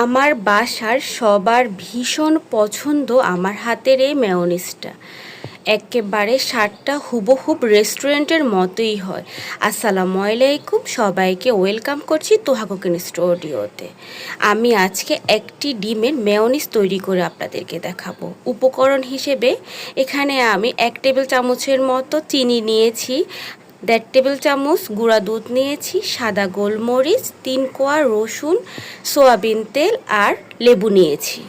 আমার বাসার সবার ভীষণ পছন্দ আমার হাতের এই মেয়নিজটা একেবারে স্বাদটা হুবহুব রেস্টুরেন্টের মতোই হয়। আসসালামু আলাইকুম, সবাইকে ওয়েলকাম করছি তোহা স্টুডিওতে। আমি আজকে একটি ডিমের মেয়নিজ তৈরি করে আপনাদেরকে দেখাবো। উপকরণ হিসেবে এখানে আমি এক টেবিল চামচের মতো চিনি নিয়েছি দেড় টেবিল চামচ গুঁড়া দুধ নিয়েছি, সাদা গোলমরিচ, তিন কোয়া রসুন, সোয়াবিন তেল আর লেবু নিয়েছি।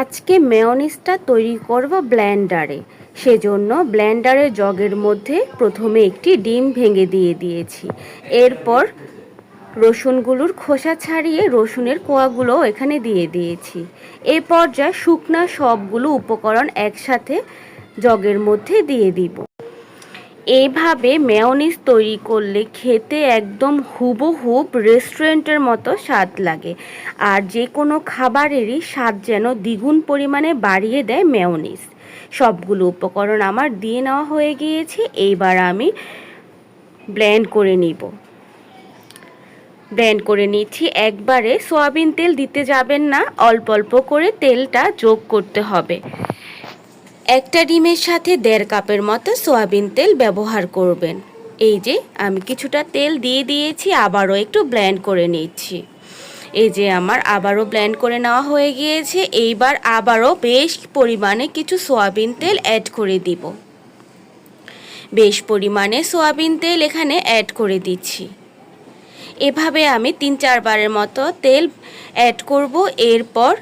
আজকে মেয়নিজটা তৈরি করব ব্ল্যান্ডারে। সেজন্য ব্লেন্ডারের জগের মধ্যে প্রথমে একটি ডিম ভেঙে দিয়ে দিয়েছি। এরপর রসুনগুলোর খোসা ছাড়িয়ে রসুনের কোয়াগুলো এখানে দিয়ে দিয়েছি। এই পর্যায়ে শুকনা সবগুলো উপকরণ একসাথে জগের মধ্যে দিয়ে দিব। এইভাবে মেয়নিজ তৈরি করলে খেতে একদম হুবহুব রেস্টুরেন্টের মতো স্বাদ লাগে। আর যে কোনো খাবারেরই স্বাদ যেন দ্বিগুণ পরিমাণে বাড়িয়ে দেয় মেয়নিজ সবগুলো উপকরণ আমার দিয়ে নেওয়া হয়ে গিয়েছে, এইবার আমি ব্লেন্ড করে নিব। ব্লেন্ড করে নিচ্ছি, একবারে সয়াবিন তেল দিতে যাবেন না, অল্প অল্প করে তেলটা যোগ করতে হবে। একটা ডিমের সাথে দেড় কাপের মতো সয়াবিন তেল ব্যবহার করবেন। এই যে, আমি কিছুটা তেল দিয়ে দিয়েছি, আবারও একটু ব্লেন্ড করে নিচ্ছি। এই যে, আমার আবারও ব্লেন্ড করে নেওয়া হয়ে গিয়েছে। এইবার আবারও বেশ পরিমাণে কিছু সয়াবিন তেল অ্যাড করে দিব। বেশ পরিমাণে সয়াবিন তেল এখানে অ্যাড করে দিচ্ছি। এভাবে আমি তিন চারবারের মতো তেল অ্যাড করব। এরপর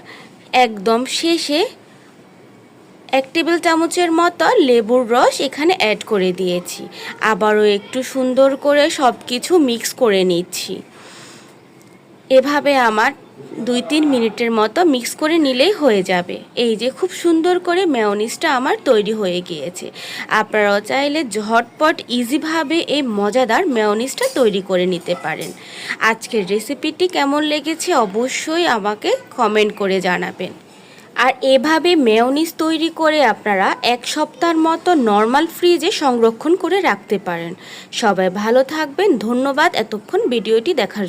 একদম শেষে এক টেবিল চামচের মতো লেবুর রস এখানে অ্যাড করে দিয়েছি। আবারও একটু সুন্দর করে সব কিছু মিক্স করে নিচ্ছি। এভাবে আমার দুই তিন মিনিটের মতো মিক্স করে নিলেই হয়ে যাবে। এই যে খুব সুন্দর করে মেয়নিজটা আমার তৈরি হয়ে গিয়েছে। আপনারাও চাইলে ঝটপট ইজিভাবে এই মজাদার মেয়নিজটা তৈরি করে নিতে পারেন। আজকের রেসিপিটি কেমন লেগেছে অবশ্যই আমাকে কমেন্ট করে জানাবেন। আর এভাবে মেয়নিস তৈরি করে আপনারা এক সপ্তাহের মতো নর্মাল ফ্রিজে সংরক্ষণ করে রাখতে পারেন। সবাই ভালো থাকবেন। ধন্যবাদ। এতক্ষণ ভিডিওটি দেখার